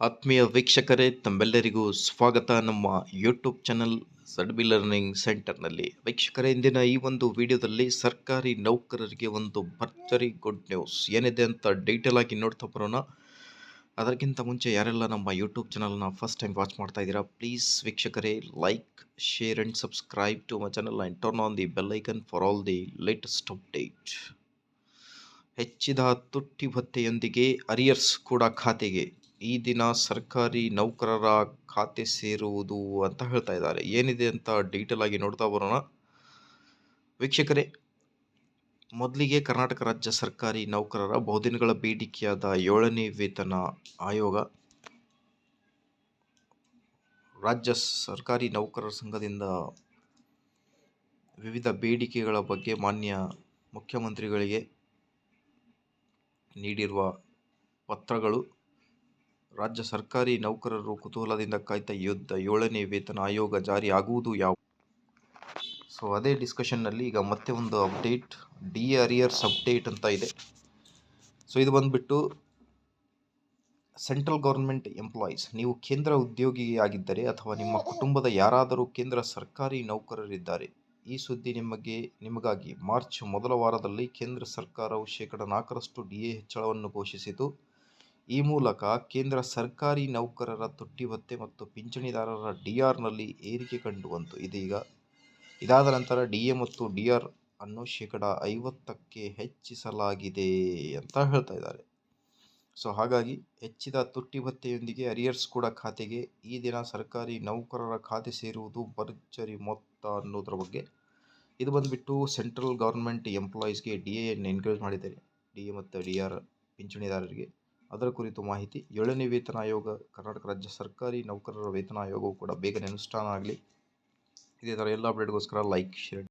ಆತ್ಮೀಯ ವೀಕ್ಷಕರೇ, ತಮ್ಮೆಲ್ಲರಿಗೂ ಸ್ವಾಗತ. ನಮ್ಮ ಯೂಟ್ಯೂಬ್ ಚಾನಲ್ ಸಡ್ಬಿ ಲರ್ನಿಂಗ್ ಸೆಂಟರ್ನಲ್ಲಿ ವೀಕ್ಷಕರೇ, ಇಂದಿನ ಈ ಒಂದು ವಿಡಿಯೋದಲ್ಲಿ ಸರ್ಕಾರಿ ನೌಕರರಿಗೆ ಒಂದು ಭರ್ಜರಿ ಗುಡ್ ನ್ಯೂಸ್ ಏನಿದೆ ಅಂತ ಡೀಟೇಲ್ ಆಗಿ ನೋಡ್ತಾ ಬರೋಣ. ಅದಕ್ಕಿಂತ ಮುಂಚೆ ಯಾರೆಲ್ಲ ನಮ್ಮ ಯೂಟ್ಯೂಬ್ ಚಾನಲ್ನ ಫಸ್ಟ್ ಟೈಮ್ ವಾಚ್ ಮಾಡ್ತಾ ಇದ್ದೀರಾ ಪ್ಲೀಸ್ ವೀಕ್ಷಕರೇ like share and subscribe to my channel and turn on the bell icon for all the latest update ಹೆಚ್ಚಿದ ತುಟ್ಟಿ ಭತ್ತೆಯೊಂದಿಗೆ ಅರಿಯರ್ಸ್ ಕೂಡ ಖಾತೆಗೆ ಈ ದಿನ ಸರ್ಕಾರಿ ನೌಕರರ ಖಾತೆ ಸೇರುವುದು ಅಂತ ಹೇಳ್ತಾ ಇದ್ದಾರೆ. ಏನಿದೆ ಅಂತ ಡೀಟೇಲ್ ಆಗಿ ನೋಡ್ತಾ ಬರೋಣ. ವೀಕ್ಷಕರೇ, ಮೊದಲಿಗೆ ಕರ್ನಾಟಕ ರಾಜ್ಯ ಸರ್ಕಾರಿ ನೌಕರರ ಬಹುದಿನಗಳ ಬೇಡಿಕೆಯಾದ ಏಳನೇ ವೇತನ ಆಯೋಗ ರಾಜ್ಯ ಸರ್ಕಾರಿ ನೌಕರರ ಸಂಘದಿಂದ ವಿವಿಧ ಬೇಡಿಕೆಗಳ ಬಗ್ಗೆ ಮಾನ್ಯ ಮುಖ್ಯಮಂತ್ರಿಗಳಿಗೆ ನೀಡಿರುವ ಪತ್ರಗಳು ರಾಜ್ಯ ಸರ್ಕಾರಿ ನೌಕರರು ಕುತೂಹಲದಿಂದ ಕಾಯ್ತಾ ಯುದ್ಧ. ಏಳನೇ ವೇತನ ಆಯೋಗ ಜಾರಿ. ಆಗುವುದು ಯಾವ? ಸೊ ಅದೇ ಡಿಸ್ಕಷನ್ನಲ್ಲಿ ಈಗ ಮತ್ತೆ ಒಂದು ಅಪ್ಡೇಟ್ ಡಿ ಅರಿಯರ್ಸ್ ಅಪ್ಡೇಟ್ ಅಂತ ಇದೆ. ಸೊ ಇದು ಬಂದುಬಿಟ್ಟು ಸೆಂಟ್ರಲ್ ಗೌರ್ಮೆಂಟ್ ಎಂಪ್ಲಾಯೀಸ್ ನೀವು ಕೇಂದ್ರ ಉದ್ಯೋಗಿಯಾಗಿದ್ದರೆ ಅಥವಾ ನಿಮ್ಮ ಕುಟುಂಬದ ಯಾರಾದರೂ ಕೇಂದ್ರ ಸರ್ಕಾರಿ ನೌಕರರಿದ್ದಾರೆ, ಈ ಸುದ್ದಿ ನಿಮಗೆ, ನಿಮಗಾಗಿ ಮಾರ್ಚ್ ಮೊದಲ ವಾರದಲ್ಲಿ ಕೇಂದ್ರ ಸರ್ಕಾರವು ಶೇಕಡ ನಾಲ್ಕರಷ್ಟು ಡಿ ಎ ಹೆಚ್ಚಳವನ್ನು ಘೋಷಿಸಿತು. ಈ ಮೂಲಕ ಕೇಂದ್ರ ಸರ್ಕಾರಿ ನೌಕರರ ತುಟ್ಟಿ ಭತ್ಯೆ ಮತ್ತು ಪಿಂಚಣಿದಾರರ ಡಿಆರ್ನಲ್ಲಿ ಏರಿಕೆ ಕಂಡುಬಂತು ಇದೀಗ ಇದಾದ ನಂತರ ಡಿ ಎ ಮತ್ತು ಡಿ ಆರ್ ಅನ್ನು ಶೇಕಡ ಐವತ್ತಕ್ಕೆ ಹೆಚ್ಚಿಸಲಾಗಿದೆ ಅಂತ ಹೇಳ್ತಾ ಇದ್ದಾರೆ. ಸೊ, ಹಾಗಾಗಿ ಹೆಚ್ಚಿದ ತುಟ್ಟಿ ಭತ್ಯೆಯೊಂದಿಗೆ ಅರಿಯರ್ಸ್ ಕೂಡ ಖಾತೆಗೆ ಈ ದಿನ ಸರ್ಕಾರಿ ನೌಕರರ ಖಾತೆ ಸೇರುವುದು ಭರ್ಜರಿ ಮೊತ್ತ ಅನ್ನೋದ್ರ ಬಗ್ಗೆ ಇದು ಬಂದುಬಿಟ್ಟು ಸೆಂಟ್ರಲ್ ಗೌರ್ಮೆಂಟ್ ಎಂಪ್ಲಾಯೀಸ್ಗೆ ಡಿ ಎನ್ನು ಎನ್ಕರೇಜ್ ಮಾಡಿದ್ದಾರೆ. ಡಿ ಎ ಮತ್ತು ಡಿ ಆರ್ ಪಿಂಚಣಿದಾರರಿಗೆ. ಅದರ ಕುರಿತು ಮಾಹಿತಿ ಏಳನೇ ವೇತನ ಆಯೋಗ, ಕರ್ನಾಟಕ ರಾಜ್ಯ ಸರ್ಕಾರಿ ನೌಕರರ ವೇತನ ಆಯೋಗವು ಕೂಡ ಬೇಗನೆ ಅನುಷ್ಠಾನ ಆಗಲಿ. ಇದೇ ಥರ ಎಲ್ಲ ಅಪ್ಡೇಟ್ಗೋಸ್ಕರ ಲೈಕ್ ಶೇರ್